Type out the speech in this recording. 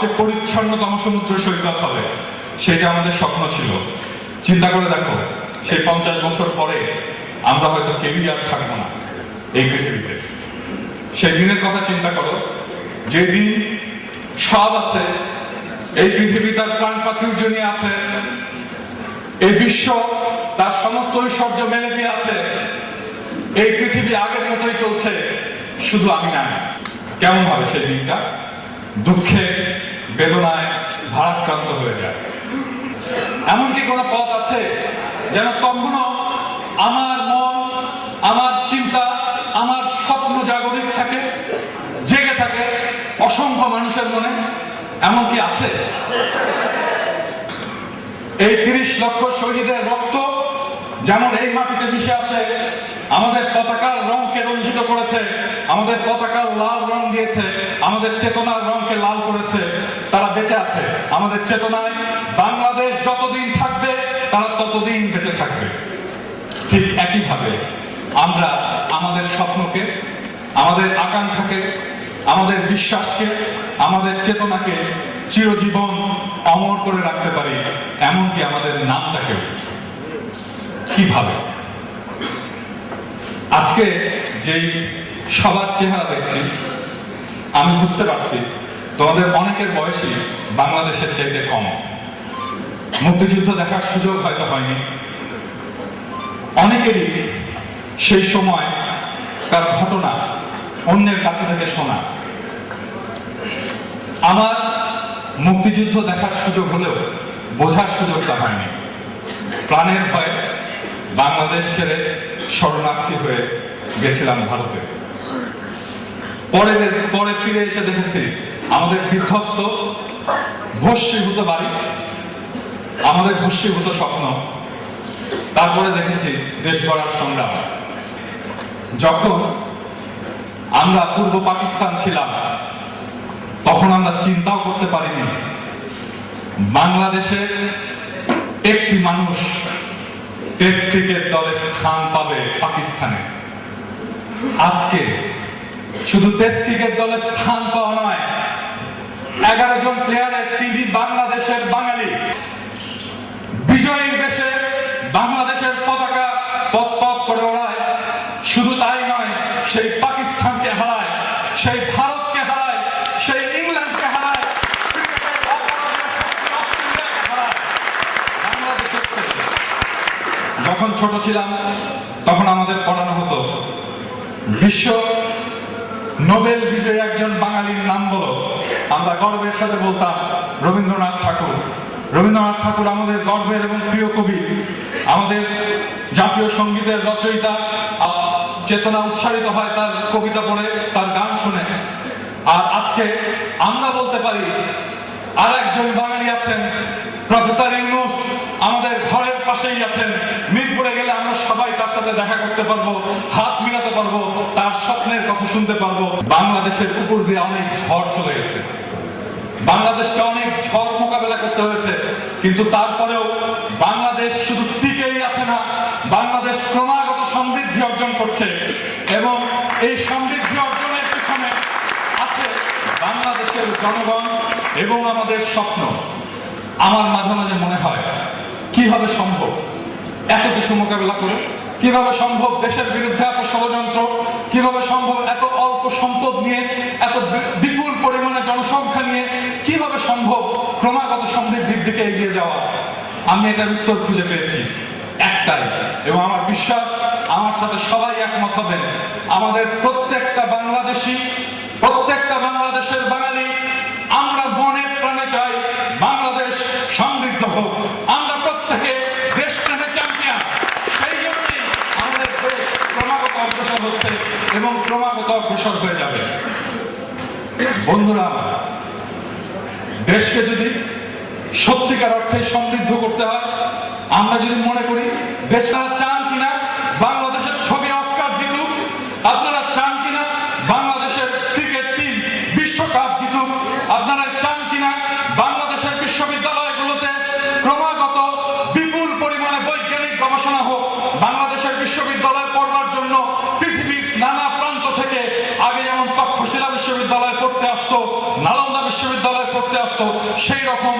যে পরিচ্ছন্নতম সমুদ্র সৈকত হবে, সেটা আমাদের স্বপ্ন ছিল। চিন্তা করে দেখো, সেই পঞ্চাশ বছর পরে আমরা হয়তো কেউই আর থাকব না এই পৃথিবীতে। সেই দিনের কথা চিন্তা করো যে দিন সব আছে, এই পৃথিবী তার প্রাণ প্রাচুর্য নিয়ে আছে, এই বিশ্ব তার সমস্ত ঐশ্বর্য মেলে দিয়ে আছে, এই পৃথিবী আগের মতোই চলছে, শুধু আমি নাই কেমন হবে সেই দিনটা? দুঃখে বেদনায় ভারাক্রান্ত হয়ে যায়। এমন কি কোনো পথ আছে যেন তখনও আমার মন, আমার চিন্তা, আমার স্বপ্ন জাগরিত থাকে, জেগে থাকে অসংখ্য মানুষের মনে? এমন কি আছে। এই তিরিশ লক্ষ শহীদের রক্ত যেমন এই মাটিতে মিশে আছে, আমাদের পতাকার রংকে রঞ্জিত করেছে, আমাদের পতাকার লাল রং দিয়েছে, আমাদের চেতনার রংকে লাল করেছে তারা বেঁচে আছে। আমাদের চেতনায় বাংলাদেশ যতদিন থাকবে, তারা ততদিন বেঁচে থাকবে। ঠিক একইভাবে আমরা আমাদের স্বপ্নকে, আমাদের আকাঙ্ক্ষাকে, আমাদের বিশ্বাসকে, আমাদের চেতনাকে চিরজীবন অমর করে রাখতে পারি, এমনকি আমাদের নামটাকে কীভাবে? আজকে যেই সবার চেহারা দেখছি, আমি বুঝতে পারছি তোমাদের অনেকের বয়সই বাংলাদেশের চাইতে কম। মুক্তিযুদ্ধ দেখার সুযোগ হয়তো হয়নি। অনেকেরই সেই সময় তার ঘটনা অন্যের কাছে থেকে শোনা। আমার মুক্তিযুদ্ধ দেখার সুযোগ হলেও বোঝার সুযোগটা হয়নি। প্রাণের ভয়ে বাংলাদেশ ছেড়ে শরণার্থী হয়ে গেছিলাম ভারতে। পরে পরে ফিরে এসে দেখেছি আমাদের বিধ্বস্ত ভস্মীভূত বাড়ি, আমাদের ভস্মীভূত স্বপ্ন। তারপরে দেখেছি দেশ গড়ার সংগ্রাম। যখন আমরা পূর্ব পাকিস্তান ছিলাম, তখন আমরা চিন্তাও করতে পারিনি। বাংলাদেশে একটি মানুষ টেস্ট ক্রিকেট দলে স্থান পাবে পাকিস্তানে। আজকে শুধু টেস্ট ক্রিকেট দলে স্থান পাওয়া নয় এগারো জন প্লেয়ারের তিনি বাংলাদেশের বাঙালি বিজয়ীর দেশে বাংলাদেশের পতাকা পথ পথ করে ওড়ায় শুধু তাই নয়, সেই পাকিস্তানকে হারায়, সেই ভারতকে হারায়, সেই ইংল্যান্ডকে হারায়। যখন ছোট ছিলাম, তখন আমাদের পড়ানো হতো, বিশ্ব নোবেল বিজয়ী একজন বাঙালির নাম বলো আমরা গর্বের সাথে বলতাম, রবীন্দ্রনাথ ঠাকুর। রবীন্দ্রনাথ ঠাকুর আমাদের গর্বের এবং প্রিয় কবি। আমাদের জাতীয় সঙ্গীতের রচয়িতা চেতনা উচ্চারিত হয় তার কবিতা পড়ে, তার গান শুনে। আর আজকে আমরা বলতে পারি আর একজন বাঙালি আছেন, প্রফেসর ইউনুস আমাদের ঘরের পাশেই আছেন, মিরপুরে গেলে সাথে দেখা করতে পারব, হাত মিলাতে পারব, তার স্বপ্নের কথা শুনতে পারব। বাংলাদেশের উপর দিয়ে অনেক ঝড় চলে গেছে। বাংলাদেশকে অনেক ঝড় মোকাবেলা করতে হয়েছে, কিন্তু তারপরেও বাংলাদেশ শুধু টিকেই আছে না, বাংলাদেশ ক্রমাগত সমৃদ্ধি অর্জন করছে এবং এই সমৃদ্ধি অর্জনের পিছনে আছে বাংলাদেশের জনগণ এবং আমাদের স্বপ্ন। আমার মাঝে মাঝে মনে হয়, কীভাবে সম্ভব এত কিছু মোকাবেলা করে? কীভাবে সম্ভব দেশের বিরুদ্ধে এত ষড়যন্ত্র? কীভাবে সম্ভব এত অল্প সম্পদ নিয়ে, এত বিপুল পরিমাণে জনসংখ্যা নিয়ে, কীভাবে সম্ভব ক্রমাগত সমৃদ্ধির দিকে এগিয়ে যাওয়া? আমি এটার উত্তর খুঁজে পেয়েছি একটাই, এবং আমার বিশ্বাস আমার সাথে সবাই একমত হবেন, আমাদের প্রত্যেকটা বাংলাদেশি, প্রত্যেকটা বাংলাদেশের বাঙালি, আমরা মনে প্রাণে চাই বাংলাদেশ সমৃদ্ধ হোক আমরা প্রত্যেকে দেশ প্রেমে চ্যাম্পিয়ন সেই জন্যই আমাদের দেশ ক্রমাগত অগ্রসর হচ্ছে এবং ক্রমাগত অগ্রসর হয়ে যাবে বন্ধুরা দেশকে যদি সত্যিকার অর্থে সমৃদ্ধ করতে হয় আমরা যদি মনে করি দেশটা চান সেই রকম